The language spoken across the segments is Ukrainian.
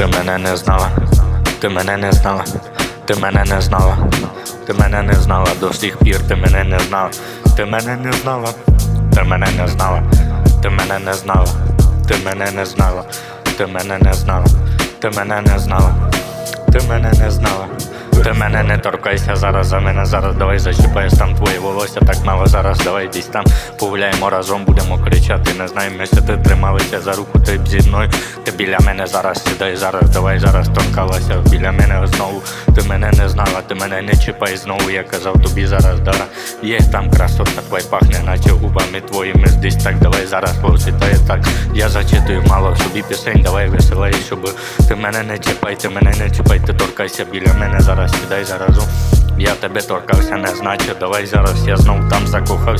Ти мене не знала, ти мене не знала, ти мене не знала, ти мене не знала, до всіх пір ти мене не знала, ти мене не знала, ти мене не знала, ти мене не знала, ти мене не знала, ти мене не знала, ти мене не знала, ти мене не знала. Ти мене не торкайся зараз, за мене зараз давай зачіпаєш там твоє волосся, так мало зараз, давай десь там погуляємо разом, будемо кричати. Не знаю, ми ти трималися за руку, ти б зі мною. Ти біля мене зараз сідай зараз, давай зараз торкалася біля мене знову. Ти ти мене не чіпай знову. Я казав тобі зараз, дара. Є там красота, твоя пахне, наче губами твоїми здесь так, давай зараз повсітає так. Я зачитую мало собі пісень, давай веселей, щоб ти мене не чіпай, ти мене не чіпай, ти торкайся біля мене зараз, сідай заразу. Я тебе торкався, не значить, давай зараз. Я знов там закохався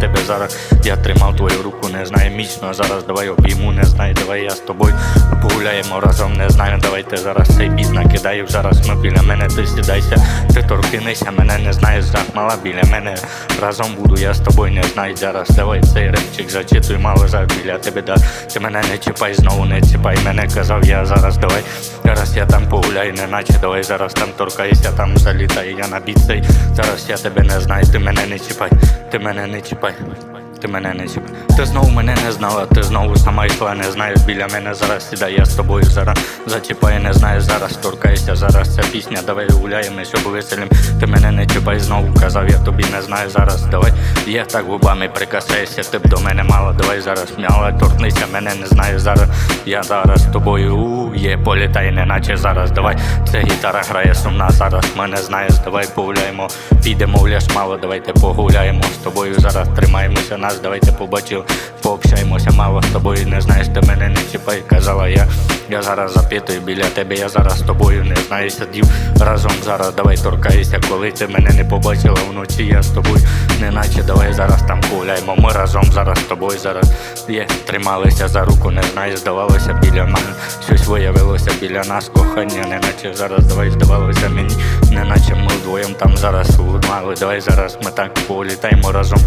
тебе зараз. Я тримав твою руку, не знаю міцно. Зараз давай обійму, не знаю, давай я з тобою погуляємо разом, не знаю, давай ти зараз цей біт накидаю зараз. Ну біля мене ти сідайся, ти торкнися, мене не знаєш, мала біля мене. Разом буду, я з тобою не знаю зараз. Давай цей репчик зачитуй, мало зараз біля тебе. Да. Ти мене не чіпай, знову не чіпай. Мене казав, я зараз давай. Зараз я там погуляю, не наче давай зараз там торкайся, там залітай, я на біт цей. Зараз я тебе не знаю, ти мене не чіпай, ти мене не чіпай. Bye. Ти мене не чіпай. Ти знову мене не знала, ти знову сама йшла, не знаєш біля мене зараз сідай, я з тобою зараз зачіпай, не знаєш, зараз торкайся, зараз ця пісня, давай гуляємо, щоб веселім. Ти мене не чіпай, знову казав, я тобі не знаю зараз. Давай, я так губами прикасайся, ти б до мене мало, давай зараз м'яла, торкнися, мене не знаєш зараз. Я зараз з тобою у є, політай, не наче зараз. Давай, це гітара грає сумна зараз. Мене знаєш, давай погуляємо. Підемо в ляш мало, давайте погуляємо з тобою. Зараз тримаємося нас, давайте побачив, пообщаємося мало з тобою. Не знаєш, ти мене не чіпай, казала я. Я зараз запитую біля тебе, я зараз з тобою не знаю, сидів разом зараз. Давай торкайся, коли ти мене не побачила вночі, я з тобою. Не наче давай зараз там погуляємо. Ми разом зараз з тобою зараз є. Трималися за руку, не знаю, здавалося біля мене. Щось виявилося біля нас, кохання, не наче зараз давай здавалося мені, не наче ми вдвоєм там зараз лунали. Давай зараз ми так політаємо разом.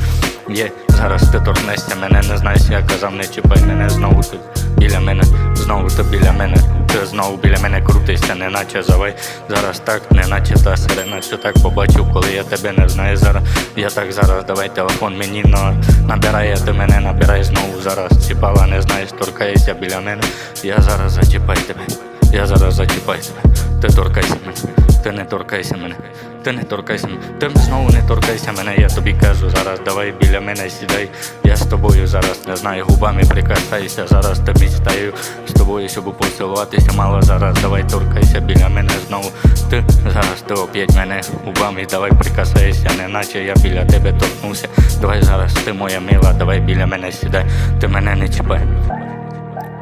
Є, зараз ти торкнешся, мене не знаєш, я казав, не чіпай мене знову тут біля мене, знову ти біля мене, ти знову біля мене крутишся, не наче завай. Зараз так, не наче та сирена, що так побачив, коли я тебе не знаю зараз. Я так зараз, давай телефон мені на, набирає, ти мене набирай знову зараз. Чіпала, не знаєш, торкаєшся біля мене. Я зараз зачіпай тебе, я зараз зачіпай тебе. Ти торкайся мене, ти не торкайся мене, ти не торкайся мене, ти знову не торкайся мене, я тобі кажу зараз, давай біля мене сідай. Я з тобою зараз не знаю, губами прикасайся, зараз тобі стаю. З тобою, щоб поцілуватися, мало зараз, давай торкайся біля мене знову. Ти зараз ти оп'ять мене губами, давай прикасайся, не наче я біля тебе торкнувся. Давай зараз ти моя мила, давай біля мене сідай, ти мене не чіпай,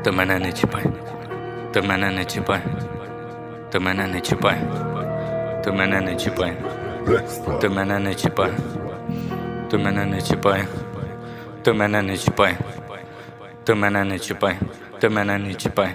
ти мене не чіпай, ти мене не чіпай, ти мене не чіпай, ти мене не чіпай, ти мене не чіпай, ти мене не чіпай. Ти мене не чіпай. Ти мене не чіпай. Ти мене не чіпай.